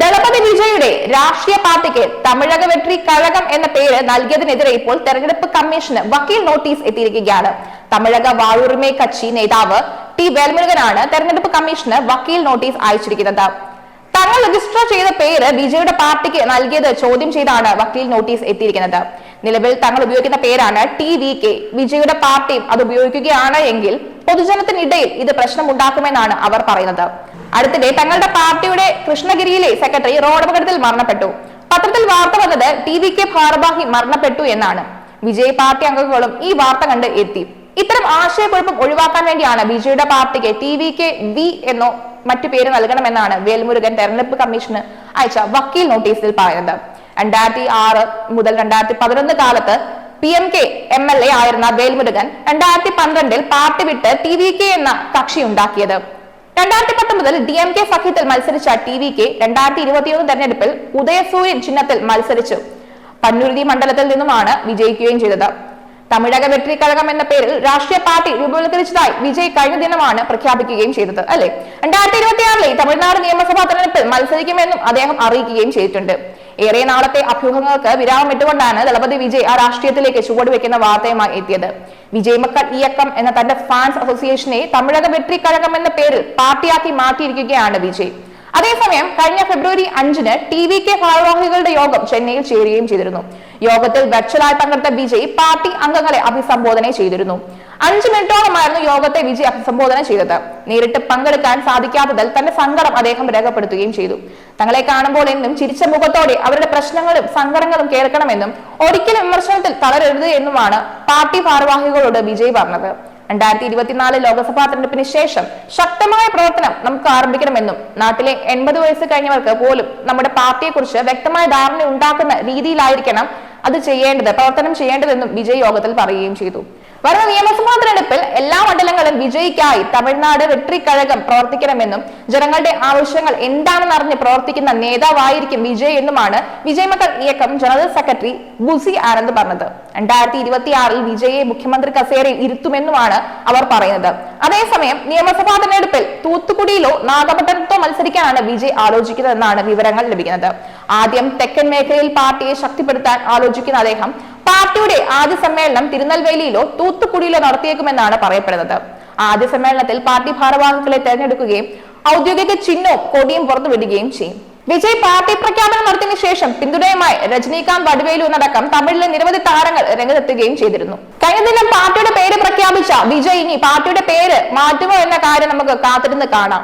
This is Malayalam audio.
ദളപതി വിജയുടെ രാഷ്ട്രീയ പാർട്ടിക്ക് തമിഴക വെട്രി കഴകം എന്ന പേര് നൽകിയതിനെതിരെ ഇപ്പോൾ തെരഞ്ഞെടുപ്പ് കമ്മീഷന് വക്കീൽ നോട്ടീസ് എത്തിയിരിക്കുകയാണ്. തമിഴക വാഴൂർമേ കക്ഷി നേതാവ് ടി വേൽമുരുകനാണ് തെരഞ്ഞെടുപ്പ് കമ്മീഷന് വക്കീൽ നോട്ടീസ് അയച്ചിരിക്കുന്നത്. തങ്ങൾ രജിസ്റ്റർ ചെയ്ത പേര് വിജയുടെ പാർട്ടിക്ക് നൽകിയത് ചോദ്യം ചെയ്താണ് വക്കീൽ നോട്ടീസ് എത്തിയിരിക്കുന്നത്. നിലവിൽ തങ്ങൾ ഉപയോഗിക്കുന്ന പേരാണ് ടി വി കെ. വിജയുടെ പാർട്ടിയും അത് ഉപയോഗിക്കുകയാണ് എങ്കിൽ പൊതുജനത്തിനിടയിൽ ഇത് പ്രശ്നമുണ്ടാക്കുമെന്നാണ് അവർ പറയുന്നത്. അടുത്തിടെ തങ്ങളുടെ പാർട്ടിയുടെ കൃഷ്ണഗിരിയിലെ സെക്രട്ടറി റോഡപകടത്തിൽ മരണപ്പെട്ടു. പത്രത്തിൽ വാർത്ത വന്നത് ടി വി കെ ഭാരവാഹി മരണപ്പെട്ടു എന്നാണ്. വിജയ് പാർട്ടി അംഗങ്ങളും ഈ വാർത്ത കണ്ട് എത്തി. ഇത്തരം ആശയക്കുഴപ്പം ഒഴിവാക്കാൻ വേണ്ടിയാണ് വിജയുടെ പാർട്ടിക്ക് ടി വി കെ വി എന്നോ മറ്റു പേര് നൽകണമെന്നാണ് വേൽമുരുകൻ തെരഞ്ഞെടുപ്പ് കമ്മീഷന് അയച്ച വക്കീൽ നോട്ടീസിൽ പറയുന്നത്. രണ്ടായിരത്തി ആറ് മുതൽ രണ്ടായിരത്തി പതിനൊന്ന് കാലത്ത് P M K M L A ആയിരുന്ന വേൽമുരുകൻ രണ്ടായിരത്തി പന്ത്രണ്ടിൽ പാർട്ടി വിട്ട് ടി വി കെ എന്ന കക്ഷി ഉണ്ടാക്കിയത് രണ്ടായിരത്തി പത്തൊമ്പതിൽ ഡി എം കെ സഖ്യത്തിൽ മത്സരിച്ച ടി വി കെ രണ്ടായിരത്തി ഇരുപത്തിയൊന്ന് തെരഞ്ഞെടുപ്പിൽ ഉദയസൂര്യൻ ചിഹ്നത്തിൽ മത്സരിച്ചു. പന്നുരുതി മണ്ഡലത്തിൽ നിന്നുമാണ് വിജയിക്കുകയും ചെയ്തത്. തമിഴക വെട്രി കഴകം എന്ന പേരിൽ രാഷ്ട്രീയ പാർട്ടി രൂപവത്കരിച്ചതായി വിജയ് കഴിഞ്ഞ ദിനമാണ് പ്രഖ്യാപിക്കുകയും ചെയ്തത് അല്ലെ? രണ്ടായിരത്തി ഇരുപത്തിയാറിലെ തമിഴ്നാട് നിയമസഭാ തെരഞ്ഞെടുപ്പിൽ മത്സരിക്കുമെന്നും അദ്ദേഹം അറിയിക്കുകയും ചെയ്തിട്ടുണ്ട്. ഏറെ നാളത്തെ അഭ്യൂഹങ്ങൾക്ക് വിരാമം ഇട്ടുകൊണ്ടാണ് ദളപതി വിജയ് ആ രാഷ്ട്രീയത്തിലേക്ക് ചുവടുവെക്കുന്ന വാർത്തയുമായി എത്തിയത്. വിജയ് മക്കൾ ഇയക്കം എന്ന തന്റെ ഫാൻസ് അസോസിയേഷനെ തമിഴക വെട്രി കഴകം എന്ന പേരിൽ പാർട്ടിയാക്കി മാറ്റിയിരിക്കുകയാണ് വിജയ്. അതേസമയം കഴിഞ്ഞ ഫെബ്രുവരി അഞ്ചിന് ടി വി കെ ഭാരവാഹികളുടെ യോഗം ചെന്നൈയിൽ ചേരുകയും ചെയ്തിരുന്നു. യോഗത്തിൽ വെർച്വലായി പങ്കെടുത്ത വിജയ് പാർട്ടി അംഗങ്ങളെ അഭിസംബോധന ചെയ്തിരുന്നു. അഞ്ചു മിനിറ്റോളമായിരുന്നു യോഗത്തെ വിജയ് അഭിസംബോധന ചെയ്തത്. നേരിട്ട് പങ്കെടുക്കാൻ സാധിക്കാത്തതിൽ തന്റെ സങ്കടം അദ്ദേഹം രേഖപ്പെടുത്തുകയും ചെയ്തു. തങ്ങളെ കാണുമ്പോൾ എന്നും ചിരിച്ച മുഖത്തോടെ അവരുടെ പ്രശ്നങ്ങളും സങ്കടങ്ങളും കേൾക്കണമെന്നും ഒരിക്കലും വിമർശനത്തിൽ തളരരുത് എന്നുമാണ് പാർട്ടി ഭാരവാഹികളോട് വിജയ് പറഞ്ഞത്. രണ്ടായിരത്തി ഇരുപത്തിനാല് ലോക്സഭാ തെരഞ്ഞെടുപ്പിന് ശേഷം ശക്തമായ പ്രവർത്തനം നമുക്ക് ആരംഭിക്കണമെന്നും നാട്ടിലെ എൺപത് വയസ്സ് കഴിഞ്ഞവർക്ക് പോലും നമ്മുടെ പാർട്ടിയെക്കുറിച്ച് വ്യക്തമായ ധാരണ ഉണ്ടാക്കുന്ന രീതിയിലായിരിക്കണം അത് ചെയ്യേണ്ടത് പ്രവർത്തനം ചെയ്യേണ്ടതെന്നും വിജയ് യോഗത്തിൽ പറയുകയും ചെയ്തു. വരുന്ന നിയമസഭാ മണ്ഡലങ്ങളും വിജയിക്കായി തമിഴ്നാട് വെട്രി കഴകം പ്രവർത്തിക്കണമെന്നും ജനങ്ങളുടെ ആവശ്യങ്ങൾ എന്താണെന്ന് അറിഞ്ഞ് പ്രവർത്തിക്കുന്ന നേതാവായിരിക്കും വിജയ് എന്നുമാണ് വിജയ് മക്കൾ ഇയക്കം ജനറൽ സെക്രട്ടറി ബുസി ആനന്ദ് പറഞ്ഞത്. രണ്ടായിരത്തി ഇരുപത്തിയാറിൽ വിജയെ മുഖ്യമന്ത്രി കസേരയിൽ ഇരുത്തുമെന്നുമാണ് അവർ പറയുന്നത്. അതേസമയം നിയമസഭാ തെരഞ്ഞെടുപ്പിൽ തൂത്തുക്കുടിയിലോ നാഗപട്ടണത്തോ മത്സരിക്കാനാണ് വിജയ് ആലോചിക്കുന്നതെന്നാണ് വിവരങ്ങൾ ലഭിക്കുന്നത്. ആദ്യം തെക്കൻ മേഖലയിൽ പാർട്ടിയെ ശക്തിപ്പെടുത്താൻ ആലോചിക്കുന്ന അദ്ദേഹം പാർട്ടിയുടെ ആദ്യ സമ്മേളനം തിരുനെൽവേലിയിലോ തൂത്തുക്കുടിയിലോ നടത്തിയേക്കുമെന്നാണ് പറയപ്പെടുന്നത്. ആദ്യ സമ്മേളനത്തിൽ പാർട്ടി ഭാരവാഹികളെ തെരഞ്ഞെടുക്കുകയും ഔദ്യോഗിക ചിഹ്നവും കൊടിയും പുറത്തുവിടുകയും ചെയ്യും. വിജയ് പാർട്ടി പ്രഖ്യാപനം നടത്തിയതിനു ശേഷം പിന്തുണയുമായി രജനീകാന്ത് വടുവേലു എന്നടക്കം തമിഴിലെ നിരവധി താരങ്ങൾ രംഗത്തെത്തുകയും ചെയ്തിരുന്നു. കഴിഞ്ഞ ദിനം പാർട്ടിയുടെ പേര് പ്രഖ്യാപിച്ച വിജയ് ഇനി പാർട്ടിയുടെ പേര് മാറ്റുമോ എന്ന കാര്യം നമുക്ക് കാത്തിരുന്ന് കാണാം.